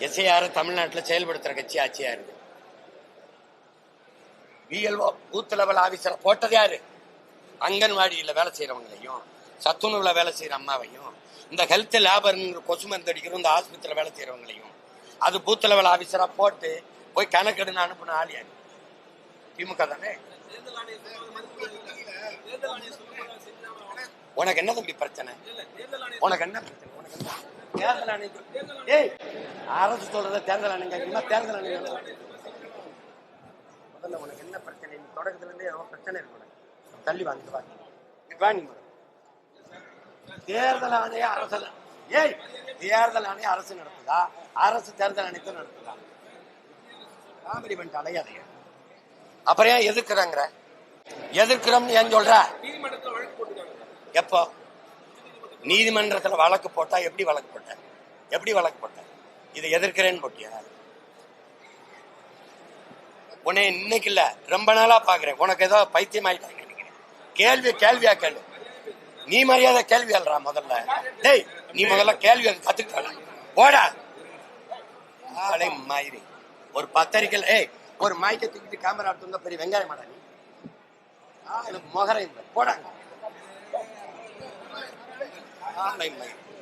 SIR தமிழ்நாட்டில் செயல்படுத்துற கட்சி ஆட்சியா இருக்கு. பிஎல்ஓ பூத் லெவல் ஆபீசரை போட்டது யாரு? அங்கன்வாடியில் வேலை செய்யறவங்களையும் சத்துணவுல வேலை செய்யற அம்மாவையும் இந்த ஹெல்த் லேபர்ங்கிற கொசு மருந்து அடிக்கிற இந்த ஆஸ்பத்திரியில் வேலை செய்யறவங்களையும் அது பூத் லெவல் ஆபீசரா போட்டு போய் கணக்கெடுன்னு அனுப்பின ஆள் யாரு? திமுக தானே? உனக்கு என்ன தம்பி பிரச்சனை? உனக்கு என்ன பிரச்சனை? உனக்கு என்ன தேர்தல் ஆணையம் ஏய் அரசு சொல்றத தேர்தல் ஆணையம் தேர்தல் ஆணையம்? முதல்ல உனக்கு என்ன பிரச்சனை? நீ தொடக்கத்துல இருந்தே ஏதோ பிரச்சனை இருக்கு உனக்கு. தள்ளி வாங்கிட்டு வா. நீ. தேர்தல் ஆணைய அரசு ஏய் தேர்தல் ஆணைய அரசு நடத்துதா? அரசு தேர்தல் ஆணையத்தை நடத்துதா? காமெடி பண்ணிட்டு அலையாதைய அப்புறம் ஏன் எதிர்க்கிறாங்கிற? எதிர்க்கிறோம்னு ஏன் சொல்ற? எப்போ? நீதிமன்றத்துல வழக்கு போட்டா எப்படி வழக்கு போட்ட? எப்படி வழக்கு போட்ட? இதை எதிர்க்கிறேன்னு போட்டியா? உன்னை இன்னைக்கு இல்ல ரொம்ப நாளா பாக்குறேன். உனக்கு ஏதோ பைத்தியம் ஆயிட்டாங்க கேள்வி கேள்வியா கேள்வி நீ மரியாதை கேள்வி அல்றா முதல்ல. டேய் நீ முதல்ல கேள்வி அது கத்துக்கிட்ட போடா. ஆளை மயிரி. ஒரு பத்தரிக்கையில் ஏய் ஒரு மாய்க்க தூக்கிட்டு கேமரா எடுத்து பெரிய வெங்காயம் மாடா நீ. ஆளு மொகரை போடாங்க. nó mềm mịn